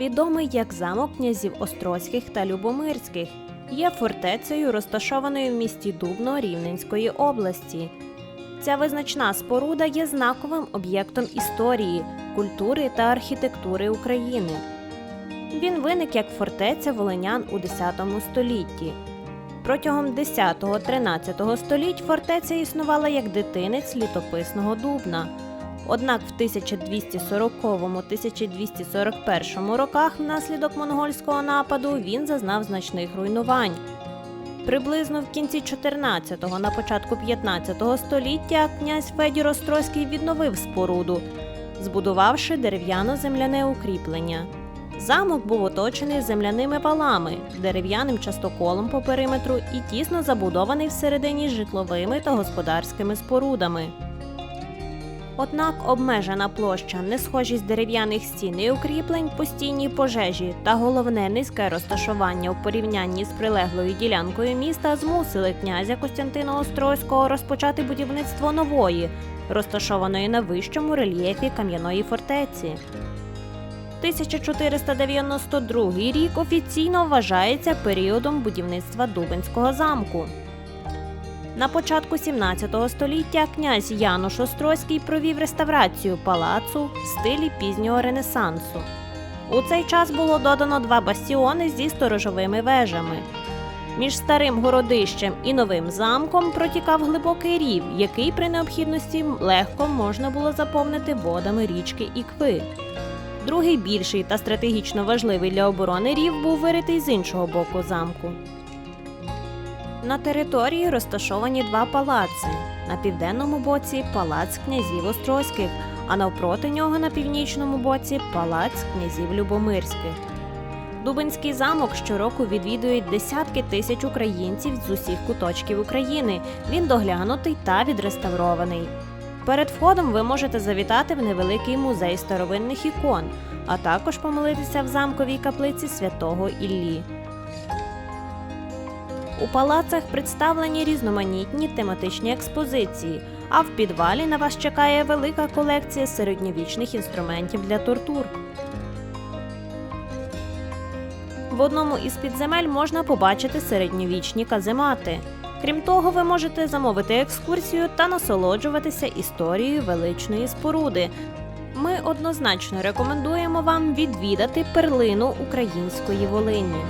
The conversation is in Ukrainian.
відомий як замок князів Острозьких та Любомирських. Є фортецею, розташованою в місті Дубно Рівненської області. Ця визначна споруда є знаковим об'єктом історії, культури та архітектури України. Він виник як фортеця волинян у X столітті. Протягом 10-13 століть фортеця існувала як дитинець літописного Дубна. Однак в 1240-1241 роках внаслідок монгольського нападу він зазнав значних руйнувань. Приблизно в кінці 14-го, на початку 15-го століття князь Федір Острозький відновив споруду, збудувавши дерев'яно-земляне укріплення. Замок був оточений земляними валами, дерев'яним частоколом по периметру і тісно забудований всередині житловими та господарськими спорудами. Однак обмежена площа, несхожість дерев'яних стін і укріплень, постійні пожежі та головне низьке розташування в порівнянні з прилеглою ділянкою міста змусили князя Костянтина Острозького розпочати будівництво нової, розташованої на вищому рельєфі кам'яної фортеці. 1492 рік офіційно вважається періодом будівництва Дубинського замку. На початку 17 століття князь Януш Острозький провів реставрацію палацу в стилі пізнього Ренесансу. У цей час було додано два бастіони зі сторожовими вежами. Між старим городищем і новим замком протікав глибокий рів, який при необхідності легко можна було заповнити водами річки Ікви. Другий більший та стратегічно важливий для оборони рів був виритий з іншого боку замку. На території розташовані два палаци. На південному боці палац князів Острозьких, а навпроти нього на північному боці палац князів Любомирських. Дубинський замок щороку відвідують десятки тисяч українців з усіх куточків України. Він доглянутий та відреставрований. Перед входом ви можете завітати в невеликий музей старовинних ікон, а також помолитися в замковій каплиці святого Іллі. У палацах представлені різноманітні тематичні експозиції, а в підвалі на вас чекає велика колекція середньовічних інструментів для тортур. В одному із підземель можна побачити середньовічні каземати. Крім того, ви можете замовити екскурсію та насолоджуватися історією величної споруди. Ми однозначно рекомендуємо вам відвідати перлину української Волині.